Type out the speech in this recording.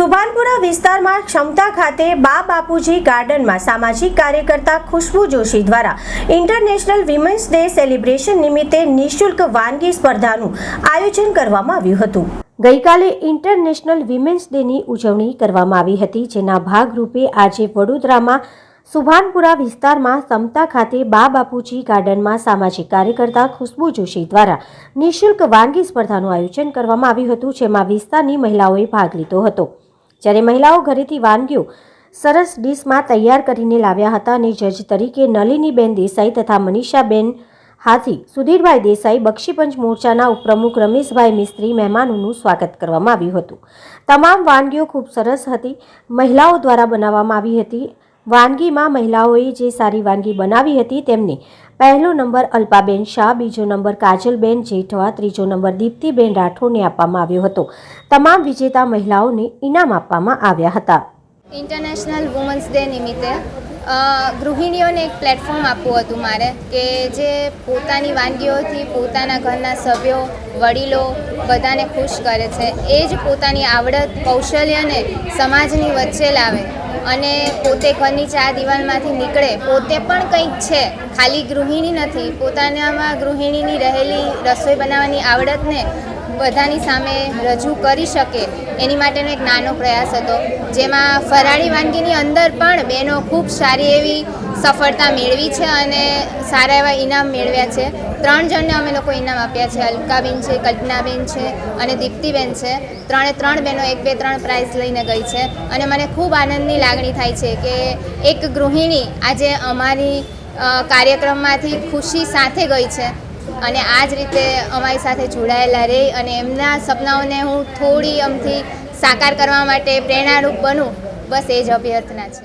સુભાનપુરા વિસ્તારમાં ક્ષમતા ખાતે બા બાપુજી ગાર્ડનમાં સામાજિક કાર્યકર્તા ખુશ્બુ જોશી દ્વારા ઇન્ટરનેશનલ વિમેન્સ ડે સેલિબ્રેશન નિમિત્તે નિઃશુલ્ક વાનગી સ્પર્ધાનું આયોજન કરવામાં આવ્યું હતું. ગઈકાલે ઇન્ટરનેશનલ વિમેન્સ ડેની ઉજવણી કરવામાં આવી હતી, જેના ભાગરૂપે આજે વડોદરામાં સુભાનપુરા વિસ્તારમાં સમતા ખાતે બા બાપુજી ગાર્ડનમાં સામાજિક કાર્યકર્તા ખુશ્બુ જોશી દ્વારા નિઃશુલ્ક વાનગી સ્પર્ધાનું આયોજન કરવામાં આવ્યું હતું, જેમાં વિસ્તારની મહિલાઓએ ભાગ લીધો હતો. જ્યારે મહિલાઓ ઘરેથી વાનગીઓ સરસ ડીશમાં તૈયાર કરીને લાવ્યા હતા અને જજ તરીકે નલિનીબેન દેસાઈ તથા મનીષાબેન હાથી, સુધીરભાઈ દેસાઈ, બક્ષીપંચ મોરચાના ઉપપ્રમુખ રમેશભાઈ મિસ્ત્રી, મહેમાનોનું સ્વાગત કરવામાં આવ્યું હતું. તમામ વાનગીઓ ખૂબ સરસ હતી. મહિલાઓ દ્વારા બનાવવામાં આવી હતી. વાનગીમાં મહિલાઓએ જે સારી વાનગી બનાવી હતી તેમને પહેલો નંબર અલ્પાબેન શાહ, બીજો નંબર કાજલબેન જેઠવા, ત્રીજો નંબર દીપ્તિબેન રાઠોડને આપવામાં આવ્યો હતો. તમામ વિજેતા મહિલાઓને ઇનામ આપવામાં આવ્યા હતા. ઇન્ટરનેશનલ વુમન્સ ડે નિમિત્તે ગૃહિણીઓને એક પ્લેટફોર્મ આપવું હતું મારે કે જે પોતાની વાનગીઓથી પોતાના ઘરના સભ્યો, વડીલો બધાને ખુશ કરે છે. એ જ પોતાની આવડત, કૌશલ્યને સમાજની વચ્ચે લાવે. અને પોતે ઘરની ચાર દિવાલમાંથી નીકળે. પોતે પણ કંઈક છે. ખાલી ગૃહિણી નથી. પોતાનામાં ગૃહિણીની રહેલી રસોઈ બનાવવાની આવડતને બધાની સામે રજૂ કરી શકે એની માટેનો એક નાનો પ્રયાસ હતો. જેમાં ફરાળી વાનગીની અંદર પણ બહેનો ખૂબ સારી એવી સફળતા મેળવી છે અને સારા એવા ઇનામ મેળવ્યા છે. ત્રણ જણને અમે લોકો ઇનામ આપ્યા છે. અલકાબેન છે, કલ્પનાબેન છે અને દીપ્તિબેન છે. ત્રણે ત્રણ બહેનો એક, બે, ત્રણ પ્રાઇઝ લઈને ગઈ છે. અને મને ખૂબ આનંદની લાગણી થાય છે કે એક ગૃહિણી આજે અમારી કાર્યક્રમમાંથી ખુશી સાથે ગઈ છે. અને આ જ રીતે અમારી સાથે જોડાયેલા રહે અને એમના સપનાઓને હું થોડી અમથી સાકાર કરવા માટે પ્રેરણારૂપ બનું. બસ એ જ અભ્યર્થના છે.